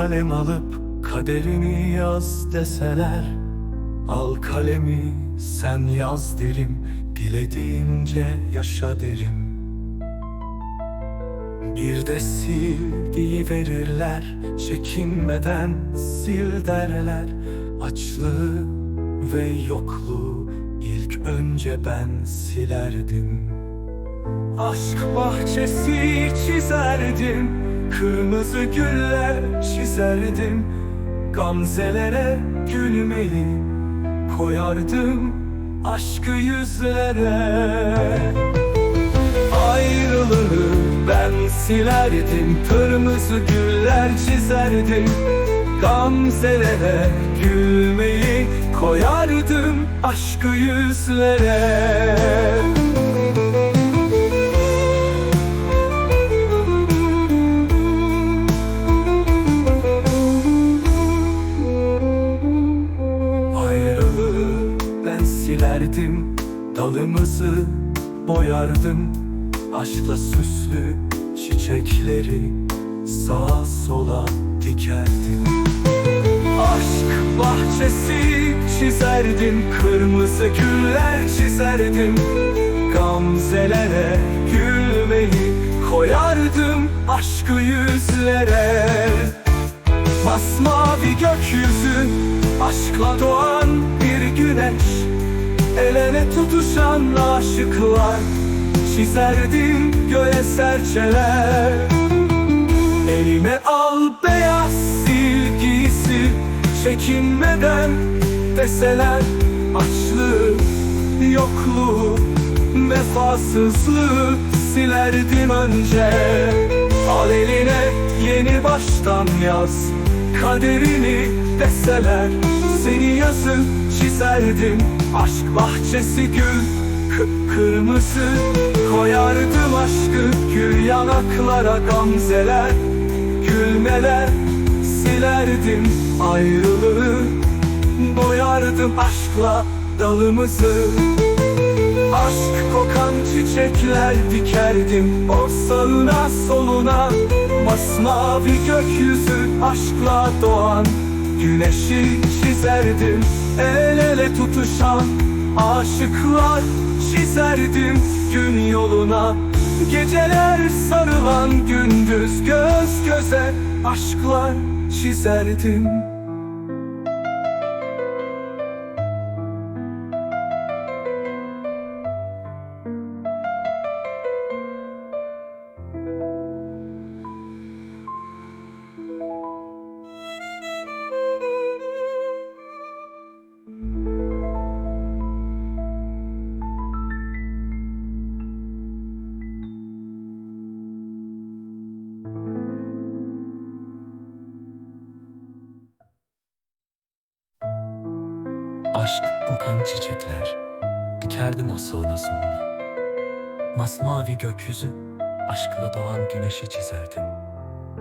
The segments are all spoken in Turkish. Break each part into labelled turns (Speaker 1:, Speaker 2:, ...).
Speaker 1: Kalem alıp kaderini yaz deseler Al kalemi sen yaz derim Dilediğince yaşa derim. Bir de sil verirler Çekinmeden sil derler. Açlığı ve yokluğu ilk önce ben silerdim. Aşk bahçesi çizerdim Kırmızı güller çizerdim Gamzelere gülmeli Koyardım aşkı yüzlere. Ayrılığı ben silerdim Kırmızı güller çizerdim Gamzelere gülmeyi koyardım aşkı yüzlere silerdim. Dalımızı boyardım. Aşkla süslü çiçekleri Sağa sola dikerdim. Aşk bahçesi çizerdim. Kırmızı güller çizerdim. Gamzelere gülmeyi koyardım. Aşkı yüzlere. Masmavi gökyüzü Aşkla doğan bir güneş El ele tutuşan aşıklar Çizerdim göğe serçeler. Elime al beyaz silgisi Çekinmeden deseler Açlığı, yokluğu, vefasızlığı Silerdim önce. Al eline yeni baştan yaz Kaderini deseler Seni yazıp çizerdim Aşk bahçesi gül Kıpkırmızı Koyardım aşkı gül yanaklara gamzeler. Gülmeler silerdim ayrılığı. Boyardım aşkla dalımızı. Aşk kokan çiçekler dikerdim O sağına soluna. Masmavi gökyüzü aşkla doğan Güneşi çizerdim. El tutuşan aşıklar çizerdim gün yoluna. Geceler sarılan gündüz göz göze Aşklar çizerdim
Speaker 2: Aşk kokan çiçekler Dikerdim o sağına soluna Masmavi gökyüzü Aşkla doğan güneşi çizerdim.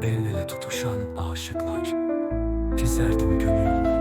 Speaker 2: El tutuşan aşıklar Çizerdim gönül